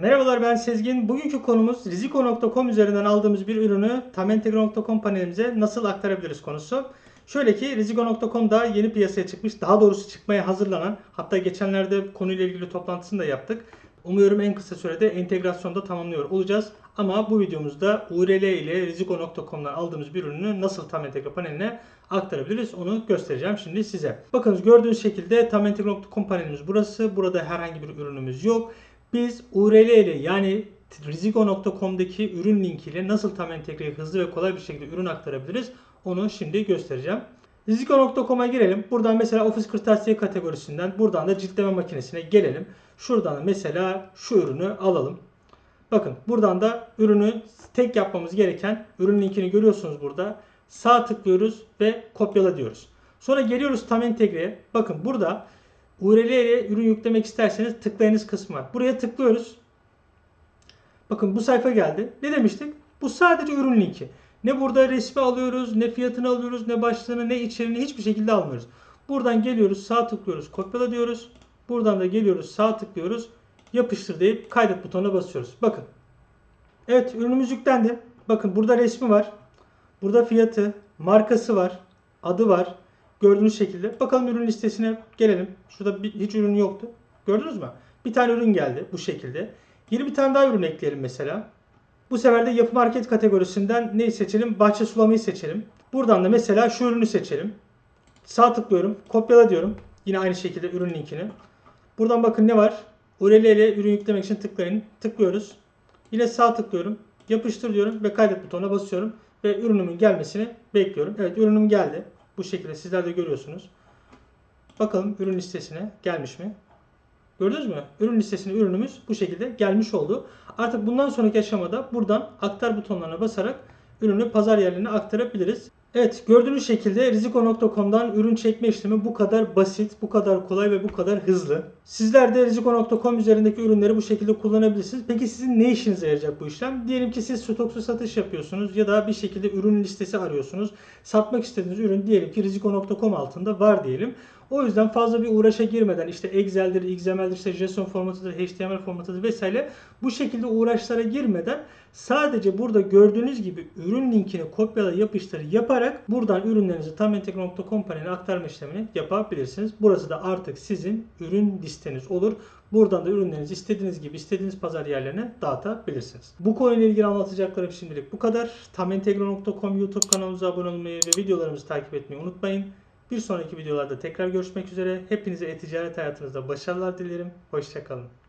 Merhabalar ben Sezgin. Bugünkü konumuz Riziko.com üzerinden aldığımız bir ürünü Tamentegro.com panelimize nasıl aktarabiliriz konusu. Şöyle ki Riziko.com'da yeni piyasaya çıkmış, daha doğrusu çıkmaya hazırlanan, hatta geçenlerde konuyla ilgili toplantısını da yaptık. Umuyorum en kısa sürede entegrasyonda tamamlıyor olacağız. Ama bu videomuzda URL ile Riziko.com'dan aldığımız bir ürünü nasıl tam entegre paneline aktarabiliriz onu göstereceğim şimdi size. Bakınız gördüğünüz şekilde tam entegre.com panelimiz burası. Burada herhangi bir ürünümüz yok. Biz URL ile yani Riziko.com'daki ürün linkiyle nasıl tam entegreye hızlı ve kolay bir şekilde ürün aktarabiliriz onu şimdi göstereceğim. Riziko.com'a girelim. Buradan mesela ofis kırtasiye kategorisinden buradan da ciltleme makinesine gelelim. Şuradan da mesela şu ürünü alalım. Bakın buradan da ürünü tek yapmamız gereken ürün linkini görüyorsunuz burada. Sağ tıklıyoruz ve kopyala diyoruz. Sonra geliyoruz tam entegreye. Bakın burada URL ürün yüklemek isterseniz tıklayınız kısmı var. Buraya tıklıyoruz. Bakın bu sayfa geldi. Ne demiştik? Bu sadece ürün linki. Ne burada resmi alıyoruz, ne fiyatını alıyoruz, ne başlığını, ne içeriğini hiçbir şekilde almıyoruz. Buradan geliyoruz, sağ tıklıyoruz, kopyala diyoruz. Buradan da geliyoruz, sağ tıklıyoruz, yapıştır deyip kaydet butonuna basıyoruz. Bakın. Evet, ürünümüz yüklendi. Bakın burada resmi var. Burada fiyatı, markası var, adı var. Gördüğünüz şekilde. Bakalım ürün listesine gelelim. Şurada bir, hiç ürün yoktu. Gördünüz mü? Bir tane ürün geldi bu şekilde. Yeni bir tane daha ürün ekleyelim mesela. Bu sefer de yapı market kategorisinden neyi seçelim? Bahçe sulamayı seçelim. Buradan da mesela şu ürünü seçelim. Sağ tıklıyorum. Kopyala diyorum. Yine aynı şekilde ürün linkini. Buradan bakın ne var? URL ile ürün yüklemek için tıklayın. Tıklıyoruz. Yine sağ tıklıyorum. Yapıştır diyorum ve kaydet butonuna basıyorum. Ve ürünümün gelmesini bekliyorum. Evet ürünüm geldi. Bu şekilde sizler de görüyorsunuz. Bakalım ürün listesine gelmiş mi? Gördünüz mü? Ürün listesine ürünümüz bu şekilde gelmiş oldu. Artık bundan sonraki aşamada buradan aktar butonlarına basarak ürünü pazar yerlerine aktarabiliriz. Evet gördüğünüz şekilde Riziko.com'dan ürün çekme işlemi bu kadar basit, bu kadar kolay ve bu kadar hızlı. Sizler de Riziko.com üzerindeki ürünleri bu şekilde kullanabilirsiniz. Peki sizin ne işinize yarayacak bu işlem? Diyelim ki siz stoksu satış yapıyorsunuz ya da bir şekilde ürün listesi arıyorsunuz. Satmak istediğiniz ürün diyelim ki Riziko.com altında var diyelim. O yüzden fazla bir uğraşa girmeden işte Excel'dir, XML'dir, işte JSON formatıdır, HTML formatıdır vesaire bu şekilde uğraşlara girmeden sadece burada gördüğünüz gibi ürün linkini kopyala yapıştır yaparak buradan ürünlerinizi tam entegre.com paneline aktarma işlemini yapabilirsiniz. Burası da artık sizin ürün listeniz olur. Buradan da ürünlerinizi istediğiniz gibi istediğiniz pazar yerlerine dağıtabilirsiniz. Bu konuyla ilgili anlatacaklarım şimdilik bu kadar. Tamentegro.com YouTube kanalımıza abone olmayı ve videolarımızı takip etmeyi unutmayın. Bir sonraki videolarda tekrar görüşmek üzere. Hepinize e-ticaret hayatınızda başarılar dilerim. Hoşçakalın.